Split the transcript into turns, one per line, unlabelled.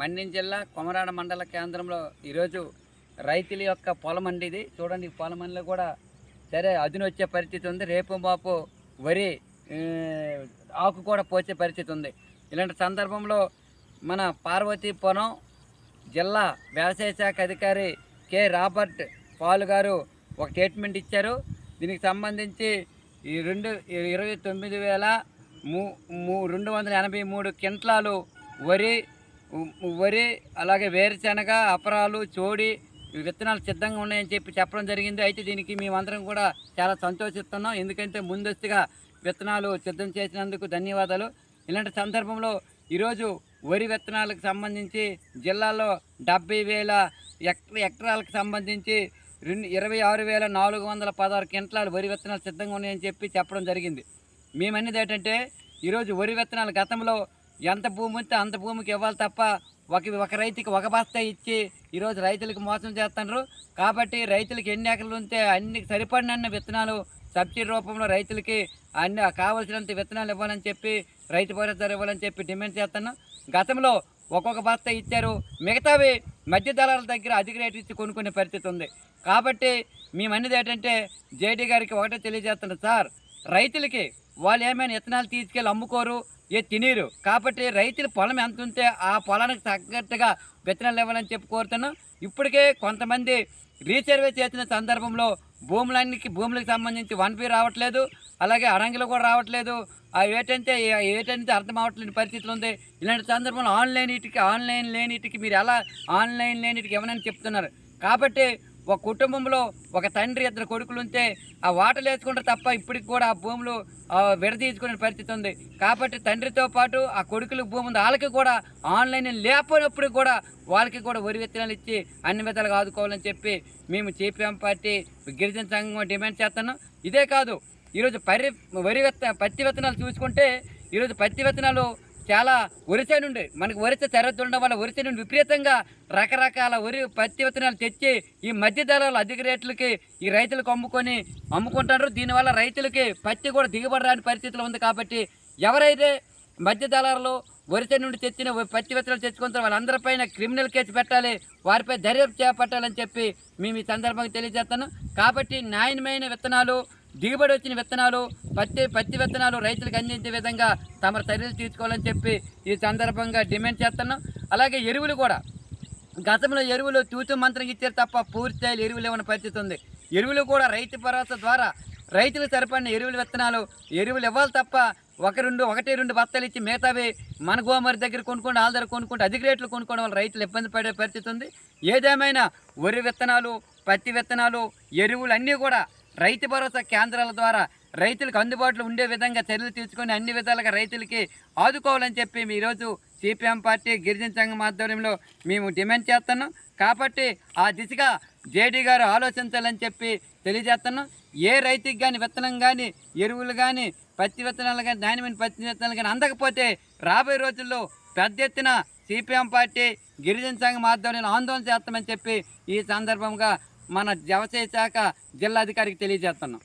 మన్యం జిల్లా కొమరాడ మండల కేంద్రంలో ఈరోజు రైతుల యొక్క పొలం అండి ఇది. చూడండి ఈ పొలం కూడా సరే అదును వచ్చే పరిస్థితి ఉంది. రేపు మాపు వరి ఆకు కూడా పోసే పరిస్థితి ఉంది. ఇలాంటి సందర్భంలో మన పార్వతీపురం జిల్లా వ్యవసాయ శాఖ అధికారి కె. రాబర్ట్ పాల్ గారు ఒక స్టేట్మెంట్ ఇచ్చారు. దీనికి సంబంధించి ఈ రెండు ఇరవై తొమ్మిది వేల మూ మూ రెండు వందల ఎనభై మూడు క్వింటాలు వరి వరి అలాగే వేరుశనగ అపరాలు చోడి విత్తనాలు సిద్ధంగా ఉన్నాయని చెప్పి చెప్పడం జరిగింది. అయితే దీనికి మేమందరం కూడా చాలా సంతోషిస్తున్నాం. ఎందుకంటే ముందస్తుగా విత్తనాలు సిద్ధం చేసినందుకు ధన్యవాదాలు. ఇలాంటి సందర్భంలో ఈరోజు వరి విత్తనాలకు సంబంధించి జిల్లాలో డెబ్బై వేల ఎకరాలకు సంబంధించి రెండు ఇరవై ఆరు వేల నాలుగు వందల పదహారు క్వింటాలు వరి విత్తనాలు సిద్ధంగా ఉన్నాయని చెప్పి చెప్పడం జరిగింది. మేమన్నది ఏంటంటే ఈరోజు వరి విత్తనాలు గతంలో ఎంత భూమి ఉంటే అంత భూమికి ఇవ్వాలి తప్ప ఒక ఒక రైతుకి ఒక బస్తా ఇచ్చి ఈరోజు రైతులకు మోసం చేస్తున్నారు. కాబట్టి రైతులకు ఎన్ని ఎకరాలు ఉంటే అన్ని సరిపడినన్న విత్తనాలు సబ్సిడీ రూపంలో రైతులకి అన్ని కావాల్సినంత విత్తనాలు ఇవ్వాలని చెప్పి రైతు భరోసా ఇవ్వాలని చెప్పి డిమాండ్ చేస్తున్నాం. గతంలో ఒక్కొక్క బస్తా ఇచ్చారు. మిగతావి మధ్య దళాల దగ్గర అధిక రేటు ఇచ్చి కొనుక్కునే పరిస్థితి ఉంది. కాబట్టి మేమన్నది ఏంటంటే జేడీ గారికి ఒకటే తెలియజేస్తున్నాం సార్ రైతులకి వాళ్ళు ఏమైనా విత్తనాలు తీసుకెళ్ళి అమ్ముకోరు. ఏ తినీరు. కాబట్టి రైతుల పొలం ఎంత ఉంటే ఆ పొలానికి తగ్గట్టుగా విత్తనాలు ఇవ్వాలని చెప్పి కోరుతున్నాం. ఇప్పటికే కొంతమంది రీసర్వే చేసిన సందర్భంలో భూములన్నికి భూములకు సంబంధించి వన్ పీ రావట్లేదు. అలాగే అడంగిలు కూడా రావట్లేదు. ఆ ఏంటంటే ఏటంటే అర్థం అవ్వట్లేని పరిస్థితులు ఉంది. ఇలాంటి సందర్భంలో ఆన్లైన్ ఇటుకి ఆన్లైన్ లేనిటికి మీరు ఎలా ఆన్లైన్ లేనిటికి ఇవ్వనని చెప్తున్నారు. కాబట్టి ఒక కుటుంబంలో ఒక తండ్రి ఇద్దరు కొడుకులు ఉంటే ఆ వాటలు వేసుకుంటారు తప్ప ఇప్పటికి కూడా ఆ భూములు విడదీసుకునే పరిస్థితి ఉంది. కాబట్టి తండ్రితో పాటు ఆ కొడుకులు భూమి ఉంది. వాళ్ళకి కూడా ఆన్లైన్ లేకపోయినప్పుడు కూడా వాళ్ళకి కూడా వరి విత్తనాలు ఇచ్చి అన్ని విధాలుగా ఆదుకోవాలని చెప్పి మేము సిపిఎం పార్టీ గిరిజన సంఘం డిమాండ్ చేస్తాను. ఇదే కాదు ఈరోజు పరి వరి విత్త పత్తి విత్తనాలు చూసుకుంటే ఈరోజు పత్తి విత్తనాలు చాలా వరిసె నుండి మనకు వరిసె సరిహద్దు ఉండడం వల్ల వరిసె నుండి విపరీతంగా రకరకాల వరి పత్తి విత్తనాలు తెచ్చి ఈ మధ్య ధరలు అధిక రేట్లకి ఈ రైతులకు అమ్ముకొని అమ్ముకుంటారు దీనివల్ల రైతులకి పత్తి కూడా దిగుబడి రాని పరిస్థితిలో ఉంది కాబట్టి ఎవరైతే మధ్య దళారులు వరిసె నుండి తెచ్చిన పత్తి విత్తనాలు తెచ్చుకుంటారు వాళ్ళందరిపైన క్రిమినల్ కేసు పెట్టాలి వారిపై దర్యాప్తు చేపట్టాలని చెప్పి మేము ఈ సందర్భంగా తెలియజేస్తాను. కాబట్టి నాణ్యమైన విత్తనాలు దిగుబడి వచ్చిన విత్తనాలు పత్తి పత్తి విత్తనాలు రైతులకు అందించే విధంగా తమ చర్యలు తీసుకోవాలని చెప్పి ఈ సందర్భంగా డిమాండ్ చేస్తున్నాం. అలాగే ఎరువులు కూడా. గతంలో ఎరువులు తూతు మంత్రం ఇచ్చారు తప్ప పూర్తి స్థాయిలో ఎరువులు ఇవ్వని పరిస్థితి ఉంది. ఎరువులు కూడా రైతు భరోసా ద్వారా రైతులు సరిపడిన ఎరువులు విత్తనాలు ఎరువులు ఇవ్వాలి తప్ప ఒక రెండు ఒకటి రెండు బస్తాలు ఇచ్చి మిగతావి మన గోమరి దగ్గర కొనుక్కోండి ఆల దగ్గర కొనుక్కుంటూ అధిక రేట్లు కొనుక్కోవడం వల్ల రైతులు ఇబ్బంది పడే పరిస్థితి ఉంది. ఏదేమైనా వరి విత్తనాలు పత్తి విత్తనాలు ఎరువులు అన్నీ కూడా రైతు భరోసా కేంద్రాల ద్వారా రైతులకు అందుబాటులో ఉండే విధంగా చర్యలు తీసుకొని అన్ని విధాలుగా రైతులకి ఆదుకోవాలని చెప్పి ఈరోజు సిపిఎం పార్టీ గిరిజన సంఘం ఆధ్వర్యంలో మేము డిమాండ్ చేస్తున్నాం. కాబట్టి ఆ దిశగా జేడీ గారు ఆలోచించాలని చెప్పి తెలియజేస్తున్నాం. ఏ రైతుకి కానీ విత్తనం కానీ ఎరువులు కానీ పత్తి విత్తనాలు కానీ నాణ్యమైన పత్తి విత్తనాలు కానీ అందకపోతే రాబోయే రోజుల్లో పెద్ద ఎత్తున సిపిఎం పార్టీ గిరిజన సంఘం ఆధ్వర్యంలో ఆందోళన చేస్తామని చెప్పి ఈ సందర్భంగా మన జవ చేశాక జిల్లా జిల్లాధికారికి తెలియజేస్తున్నాం.